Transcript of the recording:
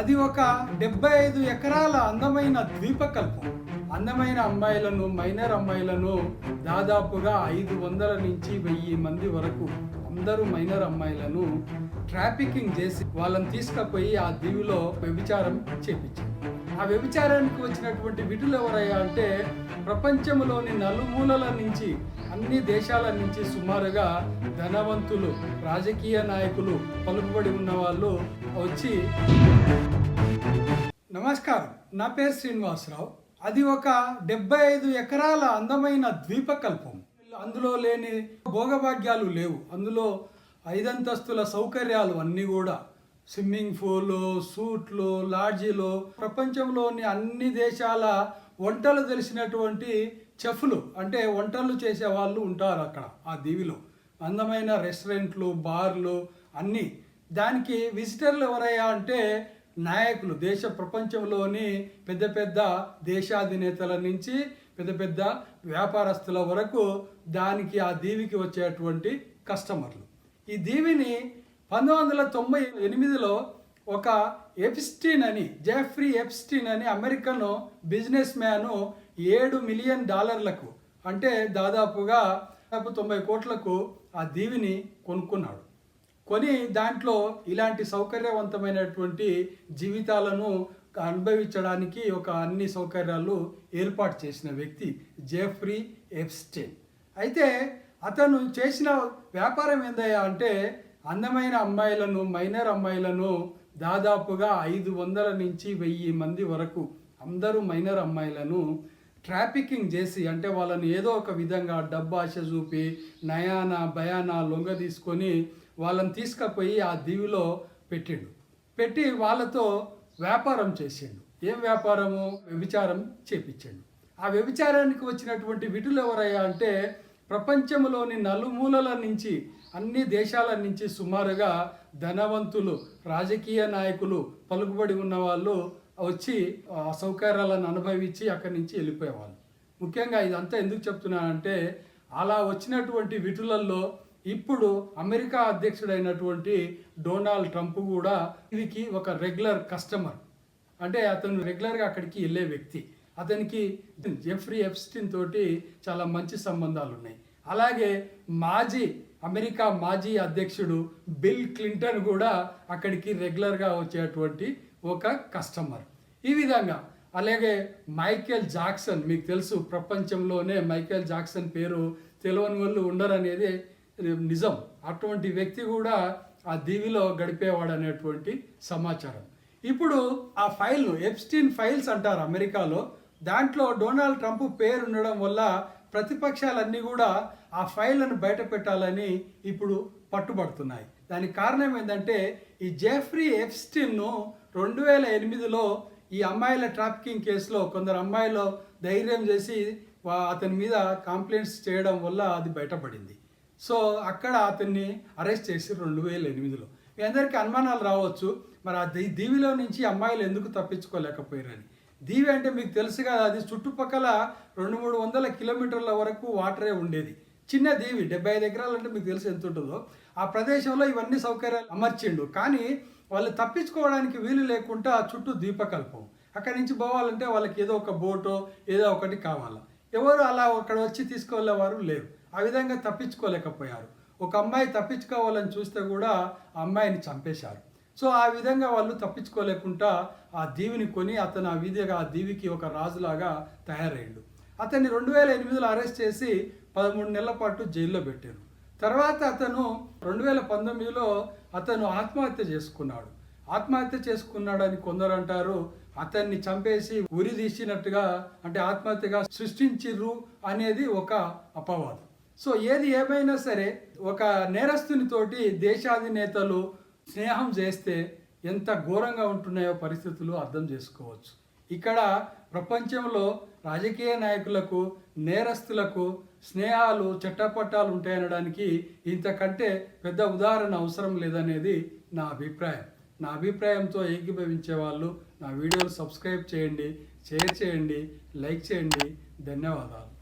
అది ఒక డెబ్బై ఐదు ఎకరాల అందమైన ద్వీపకల్పం. అందమైన అమ్మాయిలను మైనర్ అమ్మాయిలను దాదాపుగా ఐదు వందల నుంచి వెయ్యి మంది వరకు అందరూ మైనర్ అమ్మాయిలను ట్రాఫికింగ్ చేసి వాళ్ళని తీసుకుపోయి ఆ దీవిలో వ్యభిచారం చేపించారు. ఆ వ్యభిచారానికి వచ్చినటువంటి విటులు ఎవరయ్యా అంటే ప్రపంచంలోని నలుమూలల నుంచి అన్ని దేశాల నుంచి సుమారుగా ధనవంతులు రాజకీయ నాయకులు పలుకుబడి ఉన్న వాళ్ళు వచ్చి నమస్కారం. నా పేరు శ్రీనివాసరావు. అది ఒక డెబ్బై ఐదు ఎకరాల అందమైన ద్వీపకల్పం. అందులో లేని భోగభాగ్యాలు లేవు. అందులో ఐదంతస్తుల సౌకర్యాలు అన్నీ కూడా స్విమ్మింగ్ పూలు సూట్లు లాడ్జీలు ప్రపంచంలోని అన్ని దేశాల వంటలు తెలిసినటువంటి చెఫ్లు అంటే వంటలు చేసే వాళ్ళు ఉంటారు అక్కడ ఆ దీవిలో. అందమైన రెస్టారెంట్లు బార్లు అన్నీ. దానికి విజిటర్లు ఎవరయ్యా అంటే నాయకులు దేశ ప్రపంచంలోని పెద్ద పెద్ద దేశాధినేతల నుంచి పెద్ద పెద్ద వ్యాపారస్తుల వరకు దానికి ఆ దీవికి వచ్చేటువంటి కస్టమర్లు. ఈ దీవిని పంతొమ్మిది వందల తొంభై ఎనిమిదిలో ఒక ఎప్స్టీన్ అని జెఫ్రీ ఎప్స్టీన్ అని అమెరికన్ బిజినెస్ మ్యాను ఏడు మిలియన్ డాలర్లకు అంటే దాదాపుగా దాదాపు తొంభై కోట్లకు ఆ దీవిని కొనుక్కున్నాడు. కొని దాంట్లో ఇలాంటి సౌకర్యవంతమైనటువంటి జీవితాలను అనుభవించడానికి ఒక అన్ని సౌకర్యాలు ఏర్పాటు చేసిన వ్యక్తి జెఫ్రీ ఎప్స్టీన్. అయితే అతను చేసిన వ్యాపారం ఏందయ్యా అంటే అందమైన అమ్మాయిలను మైనర్ అమ్మాయిలను దాదాపుగా ఐదు వందల నుంచి వెయ్యి మంది వరకు అందరూ మైనర్ అమ్మాయిలను ట్రాఫికింగ్ చేసి అంటే వాళ్ళని ఏదో ఒక విధంగా డబ్బాశ చూపి నయాన భయాన లొంగ తీసుకొని వాళ్ళని తీసుకుపోయి ఆ దీవిలో పెట్టిండు. పెట్టి వాళ్ళతో వ్యాపారం చేసిండు. ఏం వ్యాపారము? వ్యభిచారం చేపించండు. ఆ వ్యభిచారానికి వచ్చినటువంటి విటులు ఎవరయ్యా అంటే ప్రపంచంలోని నలుమూలల నుంచి అన్ని దేశాల నుంచి సుమారుగా ధనవంతులు రాజకీయ నాయకులు పలుకుబడి ఉన్న వాళ్ళు వచ్చి ఆ సౌకర్యాలను అనుభవించి అక్కడి నుంచి వెళ్ళిపోయేవాళ్ళు. ముఖ్యంగా ఇదంతా ఎందుకు చెప్తున్నానంటే అలా వచ్చినటువంటి విటులల్లో ఇప్పుడు అమెరికా అధ్యక్షుడైనటువంటి డొనాల్డ్ ట్రంప్ కూడా వీరికి ఒక రెగ్యులర్ కస్టమర్. అంటే అతను రెగ్యులర్గా అక్కడికి వెళ్ళే వ్యక్తి. అతనికి జెఫ్రీ ఎఫ్స్టిన్ తోటి చాలా మంచి సంబంధాలు ఉన్నాయి అలాగే మాజీ అమెరికా మాజీ అధ్యక్షుడు బిల్ క్లింటన్ కూడా అక్కడికి రెగ్యులర్గా వచ్చేటువంటి ఒక కస్టమర్. ఈ విధంగా అలాగే మైకేల్ జాక్సన్ మీకు తెలుసు ప్రపంచంలోనే మైకేల్ జాక్సన్ పేరు తెలియని వాళ్ళు ఉండరనేది నిజం. అటువంటి వ్యక్తి కూడా ఆ దీవిలో గడిపేవాడు అనేటువంటి సమాచారం. ఇప్పుడు ఆ ఫైల్ ఎప్స్టీన్ ఫైల్స్ అంటారు అమెరికాలో. దాంట్లో డొనాల్డ్ ట్రంప్ పేరు ఉండడం వల్ల ప్రతిపక్షాలన్నీ కూడా ఆ ఫైళ్ళను బయట పెట్టాలని ఇప్పుడు పట్టుబడుతున్నాయి. దానికి కారణం ఏంటంటే ఈ జెఫ్రీ ఎఫ్స్టిన్ను రెండు వేల ఎనిమిదిలో ఈ అమ్మాయిల ట్రాఫికింగ్ కేసులో కొందరు అమ్మాయిలు ధైర్యం చేసి అతని మీద కంప్లైంట్స్ చేయడం వల్ల అది బయటపడింది. సో అక్కడ అతన్ని అరెస్ట్ చేసి రెండు వేల ఎనిమిదిలో. మీ అందరికీ అనుమానాలు రావచ్చు మరి ఆ దీవిలో నుంచి అమ్మాయిలు ఎందుకు తప్పించుకోలేకపోయారని. దీవి అంటే మీకు తెలుసు కదా అది చుట్టుపక్కల రెండు మూడు వందల కిలోమీటర్ల వరకు వాటరే ఉండేది. చిన్న దీవి డెబ్బై ఐదు ఎకరాలు అంటే మీకు తెలుసు ఎంత ఉంటుందో. ఆ ప్రదేశంలో ఇవన్నీ సౌకర్యాలు అమర్చిండు. కానీ వాళ్ళు తప్పించుకోవడానికి వీలు లేకుండా చుట్టూ ద్వీపకల్పం. అక్కడి నుంచి పోవాలంటే వాళ్ళకి ఏదో ఒక బోటో ఏదో ఒకటి కావాలి. ఎవరు అలా అక్కడ వచ్చి తీసుకువెళ్ళేవారు లేరు. ఆ విధంగా తప్పించుకోలేకపోయారు. ఒక అమ్మాయి తప్పించుకోవాలని చూస్తే కూడా ఆ అమ్మాయిని చంపేశారు. సో ఆ విధంగా వాళ్ళు తప్పించుకోలేకుండా ఆ దీవిని కొని అతను ఆ విధిగా ఆ దీవికి ఒక రాజులాగా తయారయ్యాడు. అతన్ని రెండు వేల ఎనిమిదిలో అరెస్ట్ చేసి పదమూడు నెలల పాటు జైల్లో పెట్టారు. తర్వాత అతను రెండు వేల పంతొమ్మిదిలో అతను ఆత్మహత్య చేసుకున్నాడు. ఆత్మహత్య చేసుకున్నాడని కొందరు అంటారు అతన్ని చంపేసి ఉరి తీసినట్టుగా అంటే ఆత్మహత్యగా సృష్టించిర్రు అనేది ఒక అపవాదం. సో ఏది ఏమైనా సరే ఒక నేరస్తునితోటి దేశాధినేతలు స్నేహం చేస్తే ఎంత ఘోరంగా ఉంటున్నాయో పరిస్థితులు అర్థం చేసుకోవచ్చు. ఇక్కడ ప్రపంచంలో రాజకీయ నాయకులకు నేరస్తులకు స్నేహాలు చట్టపట్టాలు ఉంటాయనడానికి ఇంతకంటే పెద్ద ఉదాహరణ అవసరం లేదనేది నా అభిప్రాయం. నా అభిప్రాయంతో ఏకీభవించే వాళ్ళు నా వీడియోలు సబ్స్క్రైబ్ చేయండి షేర్ చేయండి లైక్ చేయండి. ధన్యవాదాలు.